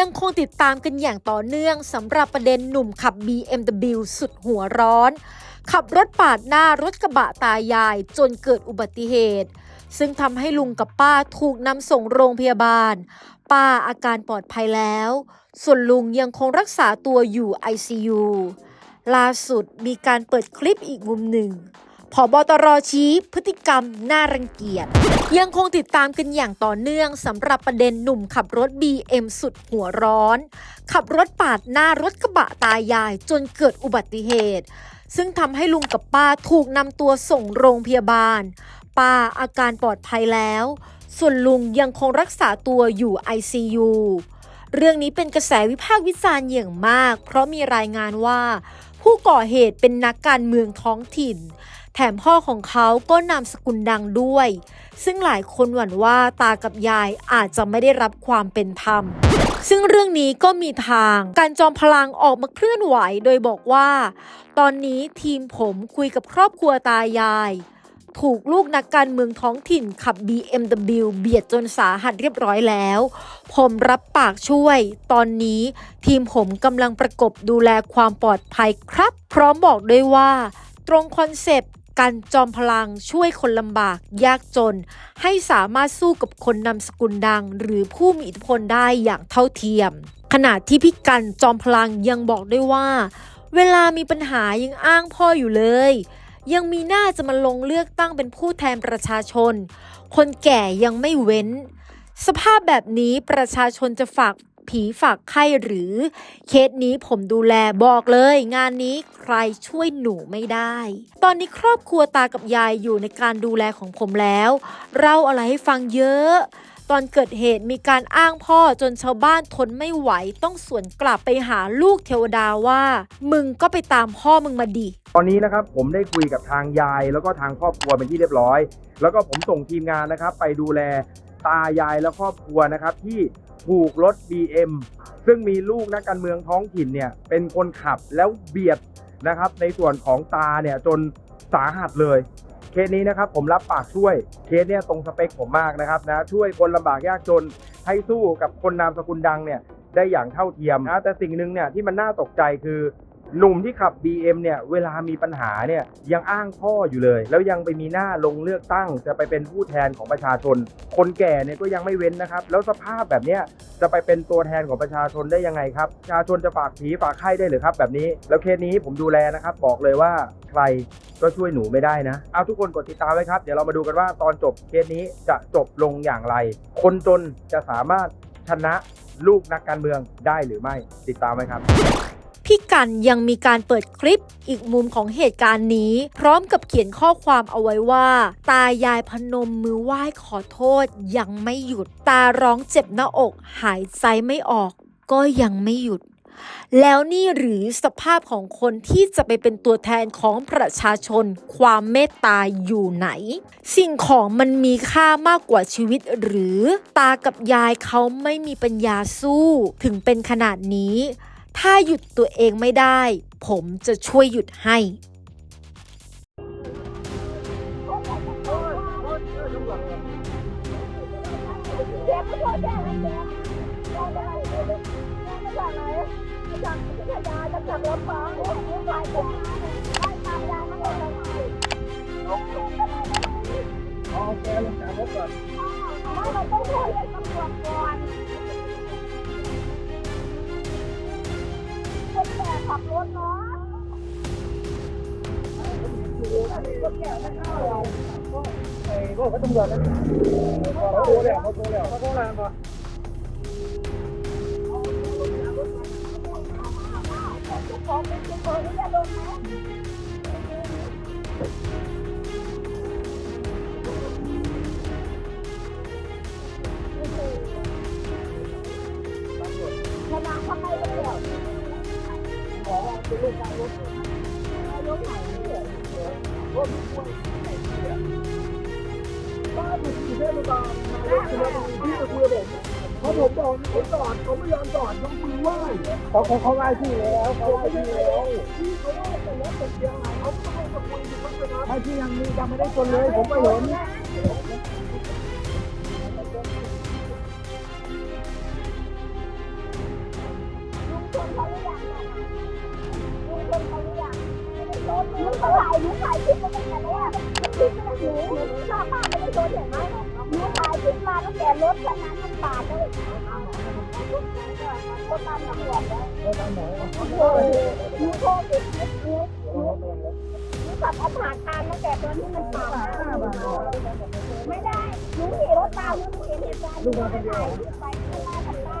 ยังคงติดตามกันอย่างต่อเนื่องสำหรับประเด็นหนุ่มขับ BMW สุดหัวร้อน ขับรถปาดหน้ารถกระบะตายายจนเกิดอุบัติเหตุ ซึ่งทำให้ลุงกับป้าถูกนำส่งโรงพยาบาล ป้าอาการปลอดภัยแล้ว ส่วนลุงยังคงรักษาตัวอยู่ ICU ล่าสุดมีการเปิดคลิปอีกมุมหนึ่ง ผอบตรชี้พฤติกรรมน่ารังเกียจยังคงติดตามกันอย่างต่อเนื่องสำหรับประเด็นหนุ่มขับรถ BM สุดหัวร้อน ขับรถปาดหน้ารถกระบะตายายจนเกิดอุบัติเหตุ ซึ่งทำให้ลุงกับป้าถูกนำตัวส่งโรงพยาบาล ป้าอาการปลอดภัยแล้ว ส่วนลุงยังคงรักษาตัวอยู่ ICU เรื่องนี้เป็นกระแสวิพากษ์วิจารณ์อย่างมาก เพราะมีรายงานว่า ผู้ก่อเหตุเป็นนักการเมืองท้องถิ่น แถมพ่อของเขาก็นามสกุลดังด้วย ซึ่งหลายคนหวั่นว่าตากับยายอาจจะไม่ได้รับความเป็นธรรม ซึ่งเรื่องนี้ก็มีทางการจอมพลังออกมาเคลื่อนไหวโดยบอกว่า ตอนนี้ทีมผมคุยกับครอบครัวตายาย ถูกลูกนักการเมืองท้องถิ่นขับ BMW เบียดจนสาหัสเรียบร้อยแล้ว ผมรับปากช่วย ตอนนี้ทีมผมกำลังประกบดูแลความปลอดภัยครับ พร้อมบอกด้วยว่าตรงคอนเซปต์ การจอมพลังช่วยคนลำบากยากจน ให้สามารถสู้กับคนนำสกุลดัง หรือผู้มีอิทธิพลได้อย่างเท่าเทียม ขณะที่พี่กันจอมพลังยังบอกด้วยว่า เวลามีปัญหายังอ้างพ่ออยู่เลย ยังมีหน้าจะมาลงเลือกตั้งเป็นผู้แทนประชาชน คนแก่ยังไม่เว้น สภาพแบบนี้ประชาชนจะฝาก ผีฝากไข้หรือ เคสนี้ผมดูแลบอกเลย งานนี้ใครช่วยหนูไม่ได้ ตอนนี้ครอบครัวตากับยายอยู่ในการดูแลของผมแล้ว เล่าอะไรให้ฟังเยอะ ตอนเกิดเหตุมีการอ้างพ่อจนชาวบ้านทนไม่ไหวต้องสวนกลับไปหาลูกเทวดาว่า มึงก็ไปตามพ่อมึงมาดิ ตอนนี้นะครับผมได้คุยกับทางยายแล้วก็ทางครอบครัวเป็นที่เรียบร้อย แล้วก็ผมส่งทีมงานนะครับ ไปดูแลตายายและครอบครัวนะครับที่ ถูกรถ BM ซึ่งมีลูกนักการเมืองท้องถิ่นเนี่ยเป็นคนขับแล้วเบียดนะครับในส่วนของตาเนี่ยจนสาหัสเลย เคสนี้นะครับผมรับปากช่วยเคสเนี่ยตรงสเปคผมมากนะครับนะช่วยคนลำบากยากจนให้สู้กับคนนามสกุลดังเนี่ยได้อย่างเท่าเทียมนะแต่สิ่งหนึ่งเนี่ยที่มันน่าตกใจคือ หนุ่มที่ขับ BM เนี่ยเวลามีปัญหาเนี่ยยังอ้างพ่ออยู่เลย แล้วยังไปมีหน้าลงเลือกตั้ง จะไปเป็นผู้แทนของประชาชน คนแก่เนี่ยก็ยังไม่เว้นนะครับ แล้วสภาพแบบเนี้ยจะไปเป็นตัวแทนของประชาชนได้ยังไงครับประชาชนจะฝากผีฝากไข้ได้หรือครับ แบบนี้ แล้วเคสนี้ผมดูแลนะครับ บอกเลยว่าใครก็ช่วยหนูไม่ได้นะ เอาทุกคนกดติดตามไว้ครับ เดี๋ยวเรามาดูกันว่าตอนจบเคสนี้จะจบลงอย่างไร คนจนจะสามารถชนะลูกนักการเมืองได้หรือไม่ติดตามไว้ครับ พี่กันยังมีการเปิดคลิปอีกมุมของเหตุการณ์นี้ พร้อมกับเขียนข้อความเอาไว้ว่า ตายายพนมมือไหว้ขอโทษ ยังไม่หยุด ตาร้องเจ็บหน้าอก หายใจไม่ออก ก็ยังไม่หยุดแล้วนี่หรือสภาพของคนที่จะไปเป็นตัวแทนของประชาชน ความเมตตาอยู่ไหน สิ่งของมันมีค่ามากกว่าชีวิตหรือ ตากับยายเขาไม่มีปัญญาสู้ ถึงเป็นขนาดนี้ ถ้าหยุดตัวเองไม่ได้ ผมจะช่วยหยุดให้ไม่พอแจ้งให้เจ็บแจ้งได้เลงจากไหนมาจากพัทยาะว่าเลยลุกลุกกันเลยเอาแกลงจากรถก่อนไม่เราต้องโทรเรียกตำรวจก่อน ขับรถเนาะกเขาตำรวจนะเขาโทรแล้วเขาโทรแล้วเขาโทรแล้วก่อนของเป็นตัวตัวที่จะลง ก็มีคนไหนเนี่ยบ้านอยู่ที่เทพบาลมาเลยคือเราที่จะคุยกับผมพอผมบอกเขาจอดเขาไม่ยอมจอดต้องคุยว่าเขาเขาเขาไล่ที่แล้วเขาไล่ที่แล้วที่เขาว่าแต่รถติดยางเขาไม่ต้องมาคุยกับมันนะไอ้ที่ยังมียังไม่ได้คนเลยผมไม่เห็น หนูถ่ายคลิปมาตั้งแต่แรกคลิปมาหนูหนูชอบมากเลยโดนเห็นไหมหนูถ่ายคลิปมาตั้งแต่รถคันนั้นมันปาดเลยก็ตามตำรวจแล้วโอ้โหหนูโทษติดคลิปนี้หนูหนูขับเอาผ่านตามตั้งแต่ตอนที่มันปาดหน้าไม่ได้หนูขี่รถตามหนูเห็นเหตุการณ์หนูถ่ายคลิปไปข้างหน้ากับตา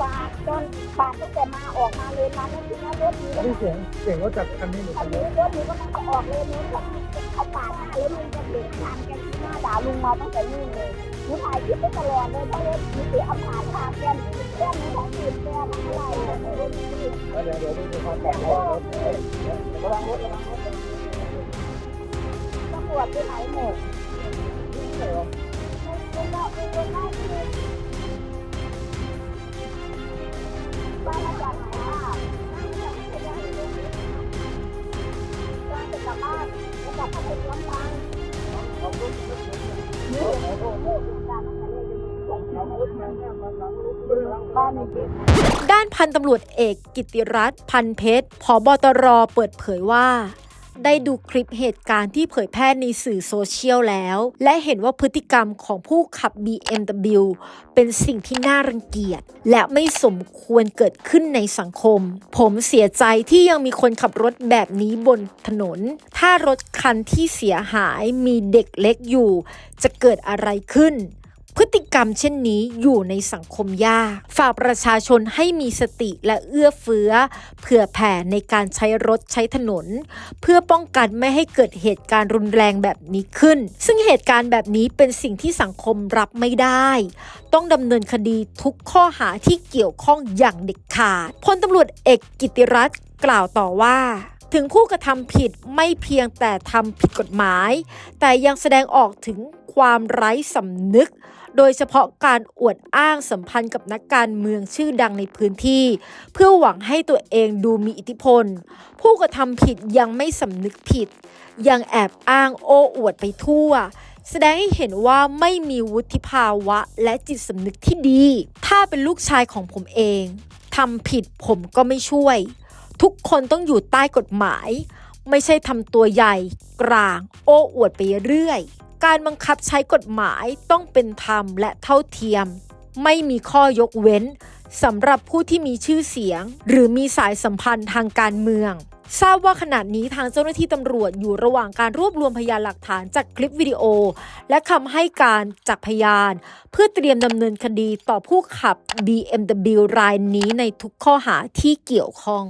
ปาดจนปาดตั้งแต่มาออกมาเลยมาแล้วทีนี้รถนี้นี่เสียงเสียงรถจากคันนี้หรือคัคันนี้รถนี้ก็มันก็ออกเลยนู้นเขาเขาปาดหน้าแล้วลุงจะเบรกทันแกที่หน้าด่าลุงมาตั้งแต่นู่นเลยหนูถ่ายคลิปไว้ตลอดเลยเพราะรถหนูเสียเอาผ่านทางแกนแกนหนูของตื่นแกนอะไรรถนี้เดี๋ยวเดี๋ยวดูความปลอดภัยรถระวังรถระวังรถตำรวจไปไหนหมดลุงก็ลุงก็ได้ที่บ้านมาจากไห ด้านพันตำรวจเอกกิติรัตน์พันเพชรผบตรเปิดเผยว่า ได้ดูคลิปเหตุการณ์ที่เผยแพร่ในสื่อโซเชียลแล้ว และเห็นว่าพฤติกรรมของผู้ขับ BMW เป็นสิ่งที่น่ารังเกียจ และไม่สมควรเกิดขึ้นในสังคม ผมเสียใจที่ยังมีคนขับรถแบบนี้บนถนน ถ้ารถคันที่เสียหายมีเด็กเล็กอยู่ จะเกิดอะไรขึ้น พฤติกรรมเช่นนี้อยู่ในสังคมยาก ฝากประชาชนให้มีสติและเอื้อเฟื้อ เผื่อแผ่ในการใช้รถใช้ถนน เพื่อป้องกันไม่ให้เกิดเหตุการณ์รุนแรงแบบนี้ขึ้น ซึ่งเหตุการณ์แบบนี้เป็นสิ่งที่สังคมรับไม่ได้ ต้องดำเนินคดีทุกข้อหาที่เกี่ยวข้องอย่างเด็ดขาดพลตำรวจเอกกิติรัตน์กล่าวต่อว่าถึงผู้กระทำผิดไม่เพียงแต่ทำผิดกฎหมาย แต่ยังแสดงออกถึงความไร้สำนึก โดยเฉพาะการอวดอ้างสัมพันธ์กับนักการเมืองชื่อดังในพื้นที่ เพื่อหวังให้ตัวเองดูมีอิทธิพล ผู้กระทำผิดยังไม่สำนึกผิด ยังแอบอ้างโอ้อวดไปทั่ว แสดงให้เห็นว่าไม่มีวุฒิภาวะและจิตสำนึกที่ดี ถ้าเป็นลูกชายของผมเองทำผิดผมก็ไม่ช่วย ทุกคนต้องอยู่ใต้กฎหมาย ไม่ใช่ทำตัวใหญ่ กลาง โอ้อวดไปเรื่อย การบังคับใช้กฎหมายต้องเป็นธรรมและเท่าเทียม ไม่มีข้อยกเว้นสำหรับผู้ที่มีชื่อเสียง หรือมีสายสัมพันธ์ทางการเมือง ทราบว่าขณะนี้ทางเจ้าหน้าที่ตำรวจอยู่ระหว่างการรวบรวมพยานหลักฐานจากคลิปวิดีโอ และคำให้การจากพยาน เพื่อเตรียมดำเนินคดีต่อผู้ขับ BMW รายนี้ในทุกข้อหาที่เกี่ยวข้อง